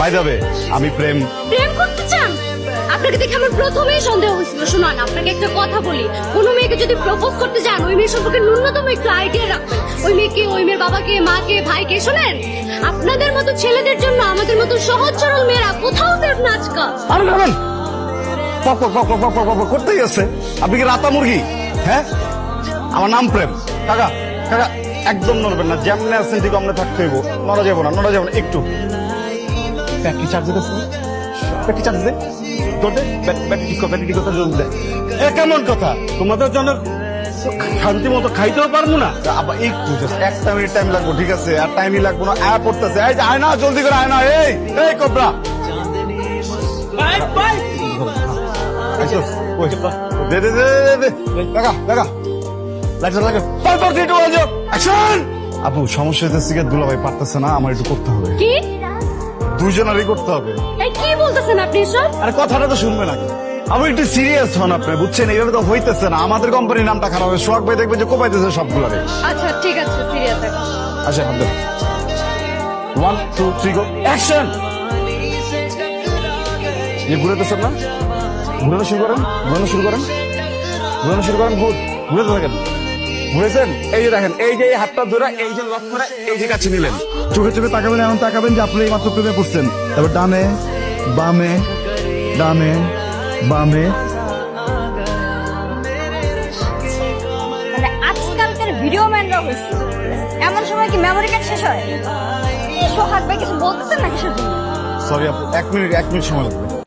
By যাবে আমি প্রেম প্রেম করতে চান? আপনাকে দেখে আমার প্রথমেই সন্দেহ হয়েছিল। শোনান আপনাকে একটা কথা বলি। কোনো মেয়েকে যদি প্রপোজ করতে যান ওই মেয়ের সম্পর্কে ন্যূনতম একটু আইডিয়া রাখবেন ওই মেয়েকে ওই মেয়ের বাবাকে মাকে ভাইকে শোনেন? আপনাদের মতো ছেলেদের জন্য আমাদের মতো সহজ সরল মেয়েরা কোথাও সেফ না আজকাল। আরে নামেন পক পক পক পক পক পক পক করতেই আছে। আপনি কি রাতা মুরগি? হ্যাঁ? আমার নাম প্রেম। কাকা কাকা একদম নড়বেন না। যেমনে আছেন ঠিক আমরা থাকতে হইব। নড়া যাব না নড়া যাব না একটু। ব্যাটারি চার্জ দিতেছে ব্যাটারি চার্জ দে ব্যাটারি ঠিক ব্যাটারি কথা দে এ কেমন কথা? তোমাদের জন্য শান্তি মতো খাইতেও পারব না। আবার একটু একটা মিনিট টাইম লাগবো ঠিক আছে? আর টাইমই লাগবো না। আয়া পড়তেছে। এই আয় না জলদি করে আয় না। এই এই কবরা। দে দে দে দে, দে। দে লাগা লাগা লাগা লাগা five three two one action আপু সমস্যা হইতেছে দুলাভাই পারতেছে না আমার একটু করতে হবে। কি? দুইজনেরই করতে হবে। এই কি বলতেছেন আপনি এসব? আরে কথাটা তো শুনবে না আমি একটু সিরিয়াস হন আপনি বুঝছেন? এইভাবে তো হইতেছে না। আমাদের কোম্পানির নামটা খারাপ হবে সোহাগ ভাই দেখবে যে কোপাইতেছে সবগুলারে আচ্ছা ঠিক আছে সিরিয়াস আচ্ছা হাত one two three go action এই ঘুরেতেছেন না? ঘুরানো শুরু করেন ঘুরানো শুরু করেন। ঘুরানো শুরু করেন গুড ঘুরেতে থাকেন। ঘুরেছেন এই যে দেখেন এই যে এই হাতটা ধরে এই যে লক করে এই যে কাছে নিলেন। চোখে চোখে তাকাবেন এমন তাকাবেন যে আপনি এই মাত্র প্রেমে পড়ছেন। তারপর ডানে বামে ডানে বামে। মানে আজকালকার ভিডিও ম্যানরা হয়েছে এমন সময় কি মেমোরি কার্ড শেষ হয়? এই সোহাগ ভাই কিছু বলতেছেন নাকি সরি আপু এক মিনিট এক মিনিট সময় লাগবে।